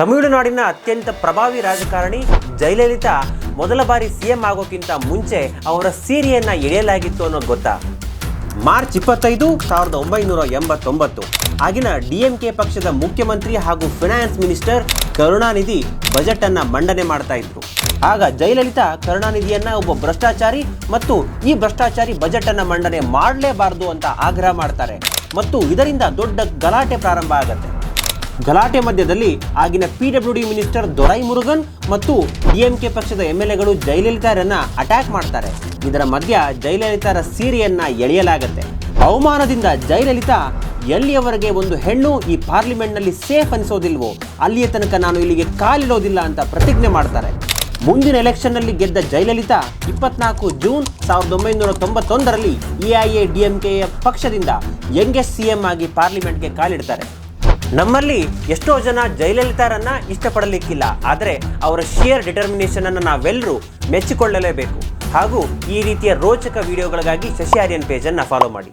ತಮಿಳುನಾಡಿನ ಅತ್ಯಂತ ಪ್ರಭಾವಿ ರಾಜಕಾರಣಿ ಜಯಲಲಿತಾ ಮೊದಲ ಬಾರಿ ಸಿಎಂ ಆಗೋಕ್ಕಿಂತ ಮುಂಚೆ ಅವರ ಸೀರೆಯನ್ನ ಎಳೆಯಲಾಗಿತ್ತು ಅನ್ನೋದು ಗೊತ್ತಾ? ಮಾರ್ಚ್ ಇಪ್ಪತ್ತೈದು, ಸಾವಿರದ ಒಂಬೈನೂರ ಎಂಬತ್ತೊಂಬತ್ತು. ಆಗಿನ ಡಿಎಂಕೆ ಪಕ್ಷದ ಮುಖ್ಯಮಂತ್ರಿ ಹಾಗೂ ಫಿನಾನ್ಸ್ ಮಿನಿಸ್ಟರ್ ಕರುಣಾನಿಧಿ ಬಜೆಟ್ ಅನ್ನ ಮಂಡನೆ ಮಾಡ್ತಾ ಇದ್ರು. ಆಗ ಜಯಲಲಿತಾ ಕರುಣಾನಿಧಿಯನ್ನ ಒಬ್ಬ ಭ್ರಷ್ಟಾಚಾರಿ ಮತ್ತು ಈ ಭ್ರಷ್ಟಾಚಾರಿ ಬಜೆಟ್ ಅನ್ನ ಮಂಡನೆ ಮಾಡಲೇಬಾರದು ಅಂತ ಆಗ್ರಹ ಮಾಡ್ತಾರೆ. ಮತ್ತು ಇದರಿಂದ ದೊಡ್ಡ ಗಲಾಟೆ ಪ್ರಾರಂಭ ಆಗತ್ತೆ. ಗಲಾಟೆ ಮಧ್ಯದಲ್ಲಿ ಆಗಿನ P W D minister Durai Murugan ಮತ್ತು ಡಿಎಂಕೆ ಪಕ್ಷದ ಎಂಎಲ್ಎಗಳು ಎಲ್ ಎಗಳು ಜಯಲಲಿತಾರನ್ನ ಅಟ್ಯಾಕ್ ಮಾಡ್ತಾರೆ. ಇದರ ಮಧ್ಯ ಜಯಲಲಿತಾರ ಸೀರೆಯನ್ನ ಎಳೆಯಲಾಗತ್ತೆ. ಅವಮಾನದಿಂದ ಜಯಲಲಿತಾ, ಎಲ್ಲಿಯವರೆಗೆ ಒಂದು ಹೆಣ್ಣು ಈ ಪಾರ್ಲಿಮೆಂಟ್ನಲ್ಲಿ ಸೇಫ್ ಅನಿಸೋದಿಲ್ವೋ, ಅಲ್ಲಿಯ ತನಕ ನಾನು ಇಲ್ಲಿಗೆ ಕಾಲಿಡೋದಿಲ್ಲ ಅಂತ ಪ್ರತಿಜ್ಞೆ ಮಾಡ್ತಾರೆ. ಮುಂದಿನ ಎಲೆಕ್ಷನ್ನಲ್ಲಿ ಗೆದ್ದ ಜಯಲಲಿತಾ, ಇಪ್ಪತ್ನಾಲ್ಕು ಜೂನ್ ಸಾವಿರದ ಒಂಬೈನೂರ ತೊಂಬತ್ತೊಂದರಲ್ಲಿ ಎಐಎ ಡಿಎಂಕೆಯ ಪಕ್ಷದಿಂದ ಯಂಗೆಸ್ಟ್ ಸಿಎಂ ಆಗಿ ಪಾರ್ಲಿಮೆಂಟ್ಗೆ ಕಾಲಿಡ್ತಾರೆ. ನಮ್ಮಲ್ಲಿ ಎಷ್ಟೋ ಜನ ಜಯಲಲಿತಾರನ್ನ ಇಷ್ಟಪಡಲಿಕ್ಕಿಲ್ಲ. ಆದರೆ ಅವರ ಶಿಯರ್ ಡಿಟರ್ಮಿನೇಷನ್ ಅನ್ನು ನಾವೆಲ್ಲರೂ ಮೆಚ್ಚಿಕೊಳ್ಳಲೇಬೇಕು. ಹಾಗೂ ಈ ರೀತಿಯ ರೋಚಕ ವಿಡಿಯೋಗಳಿಗಾಗಿ ಶಶಿ ಆರ್ಯನ್ ಪೇಜನ್ನು ಫಾಲೋ ಮಾಡಿ.